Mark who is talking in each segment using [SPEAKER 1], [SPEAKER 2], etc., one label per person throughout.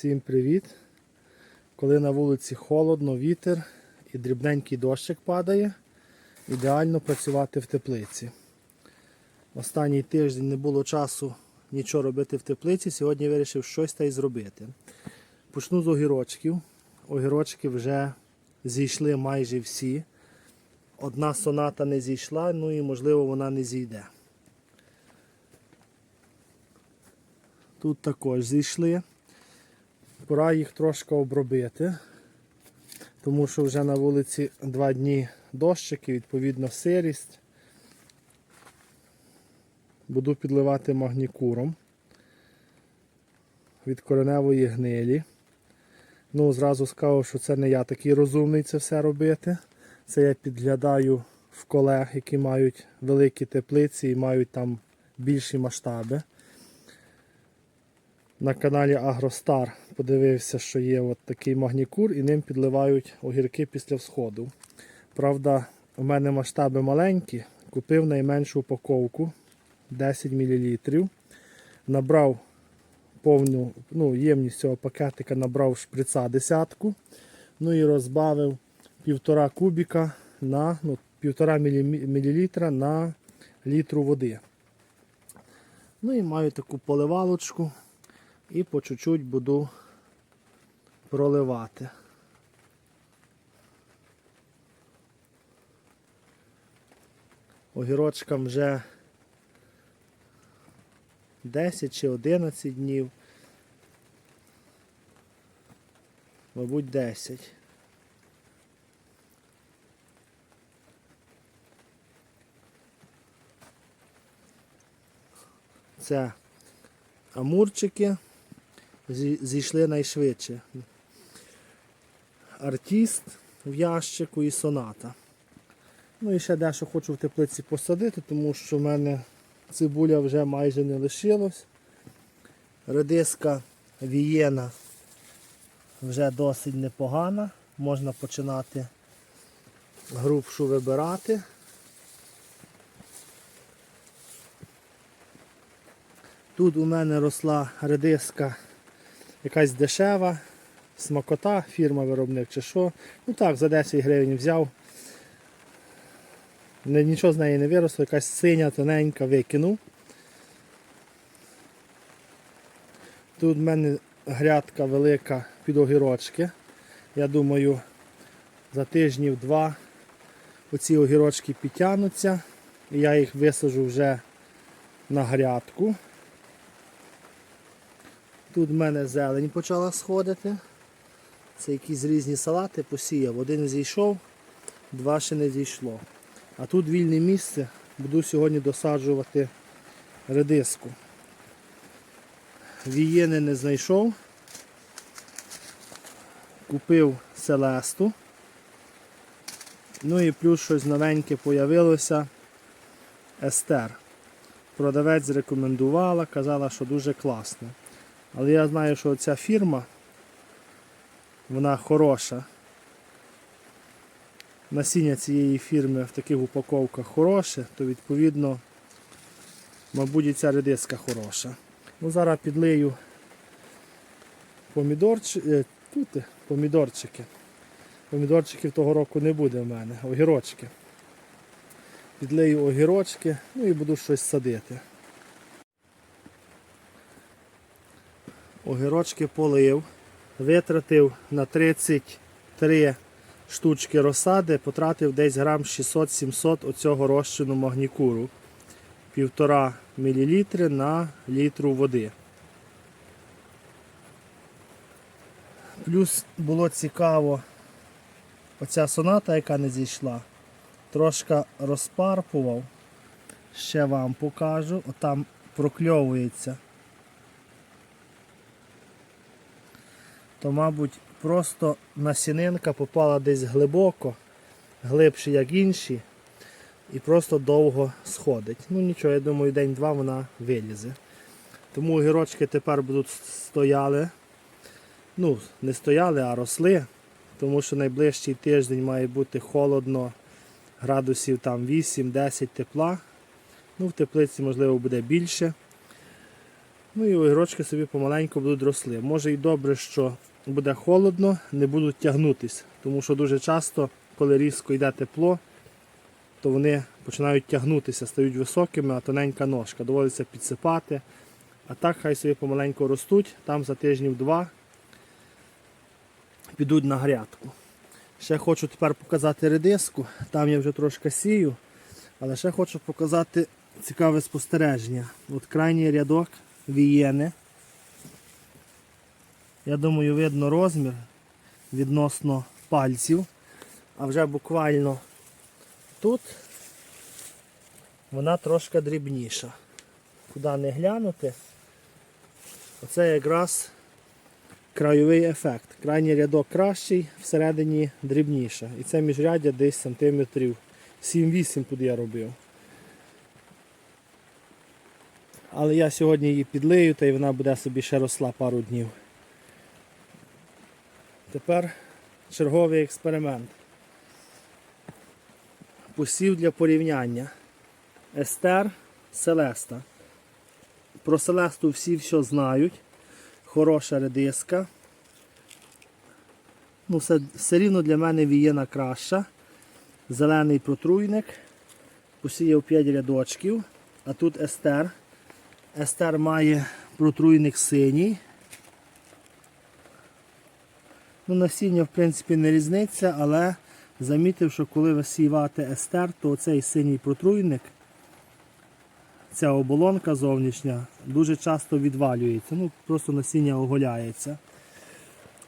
[SPEAKER 1] Всім привіт! Коли на вулиці холодно, вітер і дрібненький дощик падає, ідеально працювати в теплиці. Останній тиждень не було часу нічого робити в теплиці, сьогодні вирішив щось та й зробити. Почну з огірочків. Огірочки вже зійшли майже всі. Одна соната не зійшла, ну і можливо вона не зійде. Тут також зійшли. Пора їх трошки обробити, тому що вже на вулиці два дні дощики, відповідно сирість. Буду підливати магнікуром від кореневої гнилі. Ну, зразу скажу, що це не я такий розумний це все робити. Це я підглядаю в колег, які мають великі теплиці і мають там більші масштаби. На каналі Агростар подивився, що є от такий магнікур і ним підливають огірки після всходу. Правда, у мене масштаби маленькі, купив найменшу упаковку 10 мл. Набрав повну ну, ємність цього пакетика, набрав шприца десятку. Ну і розбавив півтора кубіка на ну, півтора мл на літру води. Ну і маю таку поливалочку і по чуть-чуть буду проливати. Огірочкам вже 10 чи 11 днів. Мабуть, 10. Це амурчики зійшли найшвидше. Артіст в ящику і соната. Ну і ще дещо хочу в теплиці посадити, тому що в мене цибуля вже майже не лишилось. Редиска вієна вже досить непогана. Можна починати грубшу вибирати. Тут у мене росла редиска якась дешева, смакота, фірма виробник чи що. Ну так, за 10 гривень взяв. Нічого з неї не виросло, якась синя, тоненька викинув. Тут в мене грядка велика під огірочки. Я думаю, за тижнів два оці огірочки підтягнуться. І я їх висажу вже на грядку. Тут в мене зелень почала сходити. Це якісь різні салати посіяв. Один зійшов, два ще не зійшло. А тут вільне місце. Буду сьогодні досаджувати редиску. Вієни не знайшов. Купив селесту. Ну і плюс щось новеньке появилося. Естер. Продавець рекомендувала, казала, що дуже класно. Але я знаю, що ця фірма, вона хороша. Насіння цієї фірми в таких упаковках хороше, то відповідно, мабуть, і ця редиска хороша. Ну, Зараз підлию помідорчи... е, тут, помідорчики. Помідорчиків того року не буде в мене, огірочки. Підлию огірочки, ну і буду щось садити. Огірочки полив, витратив на 33 штучки розсади, потратив десь грам 600-700 оцього розчину магнікуру. 1,5 мл на літру води. Плюс було цікаво оця соната, яка не зійшла, трошки розпарпував. Ще вам покажу, отам прокльовується. То, мабуть, просто насінинка попала десь глибоко, глибше, як інші, і просто довго сходить. Ну нічого, я думаю, день-два вона вилізе. Тому огірочки тепер будуть стояли. Ну, не стояли, а росли, тому що найближчий тиждень має бути холодно, градусів там 8-10 тепла. Ну, в теплиці, можливо, буде більше. Ну і огірочки собі помаленьку будуть росли. Може і добре, що буде холодно, не будуть тягнутись, тому що дуже часто, коли різко йде тепло, то вони починають тягнутися, стають високими, а тоненька ножка. Доводиться підсипати. А так хай собі помаленьку ростуть, там за тижнів два підуть на грядку. Ще хочу тепер показати редиску. Там я вже трошки сію, але ще хочу показати цікаве спостереження. От крайній рядок вієни. Я думаю, видно розмір відносно пальців. А вже буквально тут вона трошки дрібніша. Куди не глянути, оце якраз краєвий ефект. Крайній рядок кращий, всередині дрібніше. І це міжряддя десь сантиметрів 7-8 тут я робив. Але я сьогодні її підлию, та й вона буде собі ще росла пару днів. Тепер черговий експеримент. Посів для порівняння. Естер Селеста. Про Селесту всі все знають. Хороша редиска. Ну, все, все рівно для мене вієна краща. Зелений протруйник. Посіяв 5 рядочків. А тут естер. Естер має протруйник синій. Ну, насіння, в принципі, не різниця, але замітив, що коли висівати естер, то цей синій протруйник, ця оболонка зовнішня, дуже часто відвалюється. Ну, просто насіння оголяється.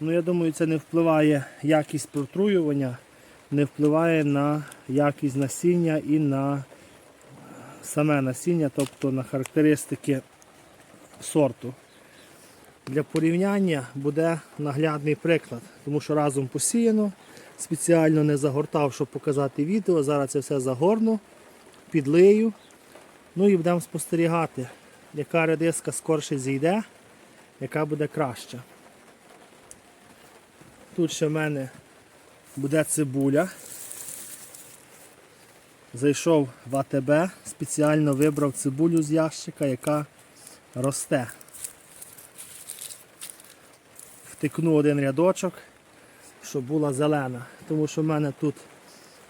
[SPEAKER 1] Ну, я думаю, це не впливає якість протруювання, не впливає на якість насіння і на саме насіння, тобто на характеристики сорту. Для порівняння буде наглядний приклад, тому що разом посіяно, спеціально не загортав, щоб показати відео. Зараз це все загорну, підлию. Ну і будемо спостерігати, яка редиска скорше зійде, яка буде краща. Тут ще в мене буде цибуля. Зайшов в АТБ, спеціально вибрав цибулю з ящика, яка росте. Втикну один рядочок, щоб була зелена. Тому що в мене тут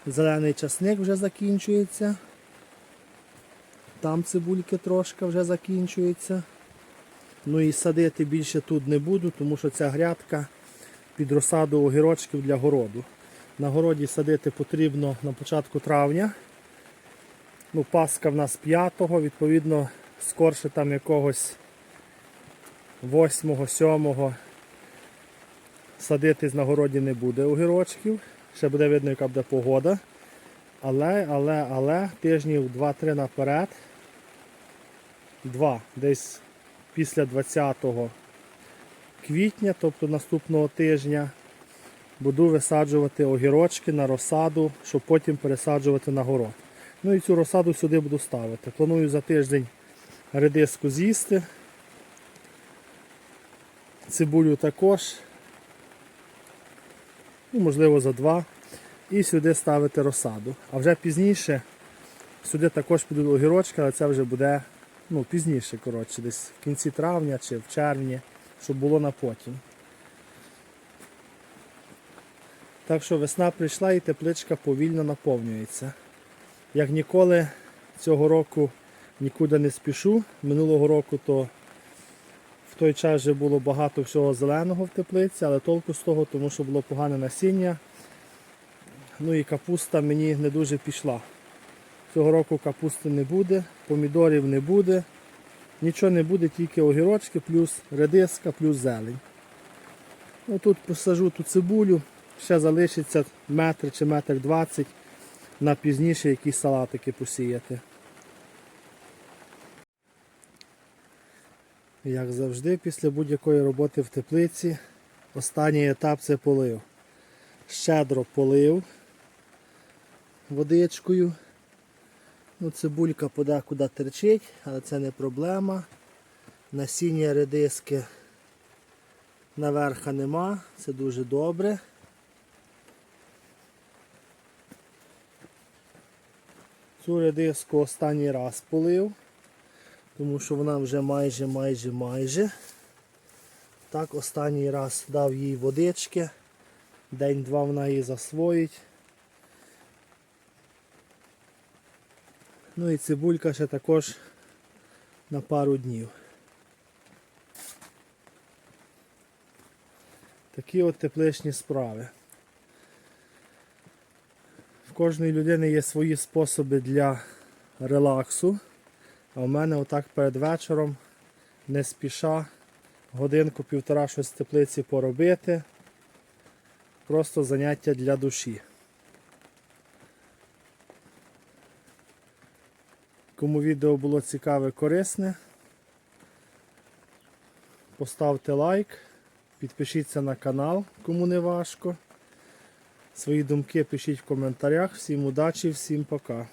[SPEAKER 1] зелений часник вже закінчується. Там цибульки трошки вже закінчується. Ну і садити більше тут не буду, тому що ця грядка під розсаду огірочків для городу. На городі садити потрібно на початку травня. Ну, Паска в нас 5-го, відповідно, скорше там якогось 8-го, 7-го садитись на городі не буде огірочків. Ще буде видно, яка буде погода. Але, але, але тижнів 2-3 наперед. Два, десь після 20 квітня, тобто наступного тижня, буду висаджувати огірочки на розсаду, щоб потім пересаджувати на город. Ну і цю розсаду сюди буду ставити. Планую за тиждень редиску з'їсти. Цибулю також. Ну, можливо, за два. І сюди ставити розсаду. А вже пізніше сюди також підуть огірочки, але це вже буде ну, пізніше, коротше, десь в кінці травня чи в червні, щоб було на потім. Так що весна прийшла і тепличка повільно наповнюється. Як ніколи цього року нікуди не спішу. Минулого року то в той час вже було багато всього зеленого в теплиці, але толку з того, тому що було погане насіння. Ну і капуста мені не дуже пішла. Цього року капусти не буде, помідорів не буде, нічого не буде, тільки огірочки, плюс редиска, плюс зелень. Ну, Тут посажу ту цибулю, ще залишиться метр чи метр двадцять на пізніше якісь салатики посіяти. Як завжди, після будь-якої роботи в теплиці, останній етап це полив. Щедро полив водичкою. Ну, Цибулька подекуди терчить, але це не проблема. Насіння редиски наверха нема, це дуже добре. Цю редиску останній раз полив. Тому що вона вже майже, майже, майже. Так, останній раз дав їй водички. День-два вона її засвоїть. Ну і цибулька ще також на пару днів. Такі от тепличні справи. В кожної людини є свої способи для релаксу. А в мене отак перед вечором не спіша годинку-півтора щось в теплиці поробити. Просто заняття для душі. Кому відео було цікаве, корисне, поставте лайк, підпишіться на канал, кому не важко. Свої думки пишіть в коментарях. Всім удачі, всім пока.